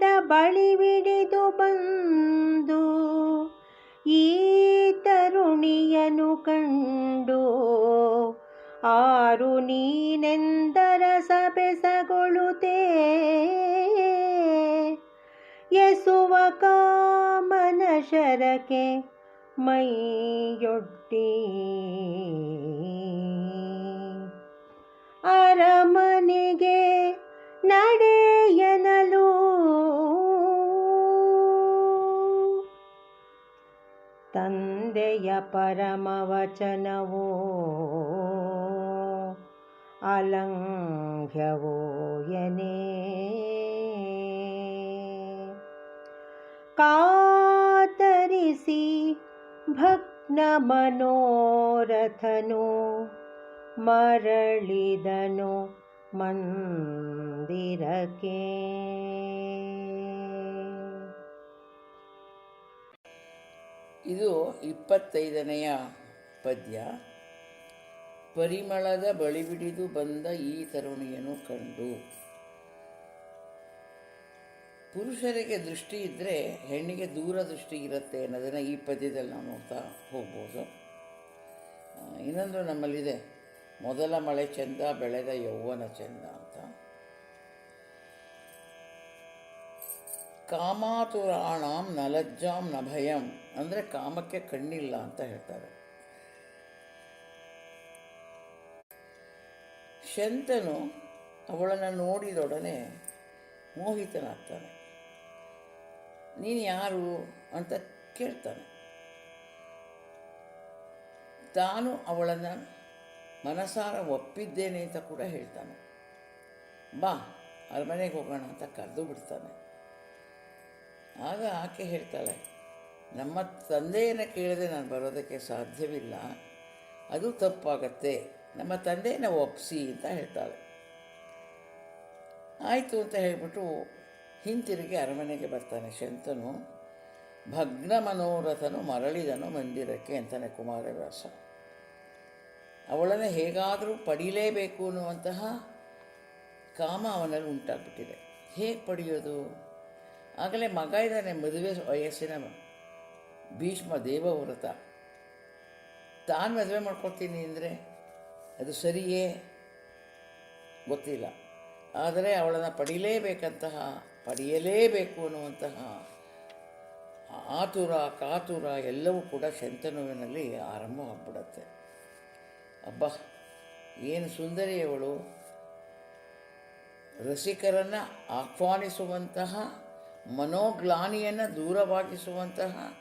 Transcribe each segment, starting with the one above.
ಪರಿಮಳದ ಬಳಿವಿಡಿದು ಬಂದು ಈ ತರುಣಿಯನು ಕಂಡು ಆರು ನೀನೆಂದರ ಸಬೆಸಗೊಳುತ್ತೇ ಎಸುವ ಕಾಮನ ಶರಕೆ ಮೈಯೊಡ್ಡಿ ತಂದೆಯ ಪರಮವಚನವೋ ಅಲಂಘ್ಯವೋ ಎನೇ ಕಾತರಿಸಿ ಭಗ್ನ ಮನೋರಥನು ಮರಳಿದನು ಮಂದಿರಕ್ಕೆ ಇದು ಇಪ್ಪತ್ತೈದನೆಯ ಪದ್ಯ. ಪರಿಮಳದ ಬಳಿಬಿಡಿದು ಬಂದ ಈ ತರುಣಿಯನ್ನು ಕಂಡು. ಪುರುಷರಿಗೆ ದೃಷ್ಟಿ ಇದ್ದರೆ ಹೆಣ್ಣಿಗೆ ದೂರ ದೃಷ್ಟಿ ಇರುತ್ತೆ ಅನ್ನೋದನ್ನು ಈ ಪದ್ಯದಲ್ಲಿ ನಾವು ನೋಡ್ತಾ ಹೋಗ್ಬೋದು. ಇನ್ನೊಂದು ನಮ್ಮಲ್ಲಿದೆ, ಮೊದಲ ಮಳೆ ಚೆಂದ, ಬೆಳೆದ ಯೌವನ ಚೆಂದ ಅಂತ. ಕಾಮಾತುರಾಣಾಂ ನಲಜ್ಜಾಂ ನಭಯಂ ಅಂದರೆ ಕಾಮಕ್ಕೆ ಕಣ್ಣಿಲ್ಲ ಅಂತ ಹೇಳ್ತಾರೆ. ಶಂತನು ಅವಳನ್ನು ನೋಡಿದೊಡನೆ ಮೋಹಿತನಾಗ್ತಾನೆ. ನೀನು ಯಾರು ಅಂತ ಕೇಳ್ತಾನೆ. ತಾನು ಅವಳನ್ನು ಮನಸಾರ ಒಪ್ಪಿದ್ದೇನೆ ಅಂತ ಕೂಡ ಹೇಳ್ತಾನೆ. ಬಾ ಅರಮನೆಗೆ ಹೋಗೋಣ ಅಂತ ಕರೆದು ಬಿಡ್ತಾನೆ. ಆಗ ಆಕೆ ಹೇಳ್ತಾಳೆ, ನಮ್ಮ ತಂದೆಯನ್ನು ಕೇಳದೆ ನಾನು ಬರೋದಕ್ಕೆ ಸಾಧ್ಯವಿಲ್ಲ, ಅದು ತಪ್ಪಾಗತ್ತೆ, ನಮ್ಮ ತಂದೆಯನ್ನು ಒಪ್ಸಿ ಅಂತ ಹೇಳ್ತಾಳೆ. ಆಯಿತು ಅಂತ ಹೇಳಿಬಿಟ್ಟು ಹಿಂತಿರುಗಿ ಅರಮನೆಗೆ ಬರ್ತಾನೆ ಶಂತನು. ಭಗ್ನ ಮನೋರಥನು ಮರಳಿದನು ಮಂದಿರಕ್ಕೆ ಅಂತಾನೆ ಕುಮಾರವ್ಯಾಸ. ಅವಳನ್ನು ಹೇಗಾದರೂ ಪಡೀಲೇಬೇಕು ಅನ್ನುವಂತಹ ಕಾಮ ಅವನಲ್ಲಿ ಉಂಟಾಗ್ಬಿಟ್ಟಿದೆ. ಹೇಗೆ ಪಡೆಯೋದು? ಆಗಲೇ ಮಗ ಇದ್ದಾನೆ, ಮದುವೆ ವಯಸ್ಸಿನ ಭೀಷ್ಮ ದೇವವ್ರತ. ತಾನು ಮದುವೆ ಮಾಡ್ಕೊಳ್ತೀನಿ ಅಂದರೆ ಅದು ಸರಿಯೇ ಗೊತ್ತಿಲ್ಲ. ಆದರೆ ಅವಳನ್ನು ಪಡೀಲೇಬೇಕಂತಹ, ಪಡೆಯಲೇಬೇಕು ಅನ್ನುವಂತಹ ಆತುರ, ಕಾತುರ ಎಲ್ಲವೂ ಕೂಡ ಶಂತನುವಿನಲ್ಲಿ ಆರಂಭವಾಗ್ಬಿಡತ್ತೆ. ಅಬ್ಬ, ಏನು ಸುಂದರಿಯವಳು ರಸಿಕರನ್ನು ಆಹ್ವಾನಿಸುವಂತಹ ಮನೋಗ್ಲಾನಿಯನ್ನು ದೂರವಾಗಿಸುವಂತಹ,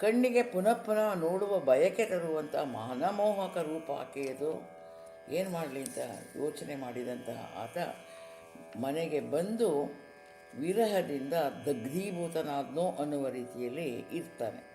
ಕಣ್ಣಿಗೆ ಪುನಃ ಪುನಃ ನೋಡುವ ಬಯಕೆ ತರುವಂತಹ ಮನಮೋಹಕ ರೂಪ ಆಕೆಯದು ಏನು ಮಾಡಲಿ ಅಂತ ಯೋಚನೆ ಮಾಡಿದಂತಹ ಆತ ಮನೆಗೆ ಬಂದು ವಿರಹದಿಂದ ದಗ್ಧೀಭೂತನಾದ್ನೋ ಅನ್ನುವ ರೀತಿಯಲ್ಲಿ ಇರ್ತಾನೆ.